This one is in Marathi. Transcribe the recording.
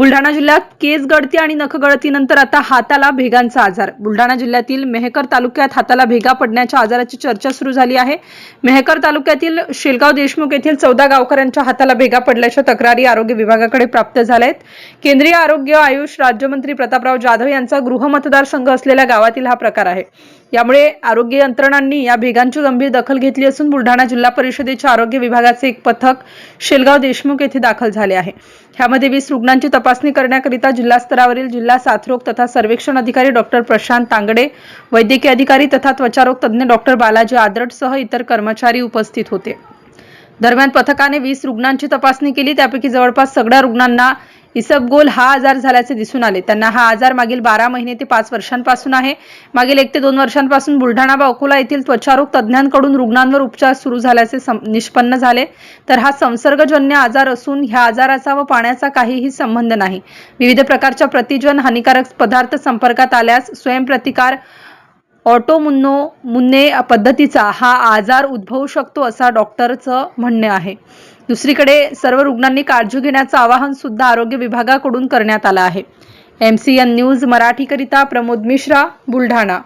Buldhana जिल्ह्यात केस गळती आणि नख गळतीनंतर आता हाताला भेगांचा आजार. बुलढाणा जिल्ह्यातील मेहकर तालुक्यात हाताला भेगा पडण्याच्या आजाराची चर्चा सुरू झाली आहे. मेहकर तालुक्यातील शेलगाव देशमुख येथील चौदा गावकऱ्यांच्या हाताला भेगा पडल्याच्या तक्रारी आरोग्य विभागाकडे प्राप्त झाल्या आहेत केंद्रीय आरोग्य आयुष राज्यमंत्री प्रतापराव जाधव यांचा गृह मतदारसंघ असलेल्या गावातील हा प्रकार आहे. यामुळे आरोग्य यंत्रणांनी या भेगांची गंभीर दखल घेतली असून बुलढाणा जिल्हा परिषदेच्या आरोग्य विभागाचे एक पथक शेलगाव देशमुख येथे दाखल झाले आहे. ह्यामध्ये वीस रुग्णांची तपासणी करण्याकरिता जिल्हा स्तरावरील जिल्हा साथरोग तथा सर्वेक्षण अधिकारी डॉक्टर प्रशांत तांगडे वैद्यकीय अधिकारी तथा त्वचारोग तज्ज्ञ डॉक्टर बालाजी आदरटसह इतर कर्मचारी उपस्थित होते. दरम्यान पथकाने वीस रुग्णांची तपासणी केली त्यापैकी जवळपास सगळ्या रुग्णांना इसबगोल हा आजार झाल्याचे दिसून आले. त्यांना हा आजार मागील बारा महिने ते पाच वर्षांपासून आहे. मागील एक ते दोन वर्षांपासून बुलढाणा व अकोला येथील त्वचारोग तज्ज्ञांकडून रुग्णांवर उपचार सुरू झाल्याचे निष्पन्न झाले. तर हा संसर्गजन्य आजार असून ह्या आजाराचा व पाण्याचा काहीही संबंध नाही. विविध प्रकारच्या प्रतिजन हानिकारक पदार्थ संपर्कात आल्यास स्वयंप्रतिकार ऑटोमुन्नो मुन्ने पद्धतीचा हा आजार उद्भवू शकतो असा डॉक्टरचं म्हणणे आहे. दुसरीकडे सर्व रुग्णांनी काळजी घेण्याचं आवाहन सुद्धा आरोग्य विभागाकडून करण्यात आलं आहे. एम सी एन न्यूज मराठीकरिता प्रमोद मिश्रा बुलढाणा.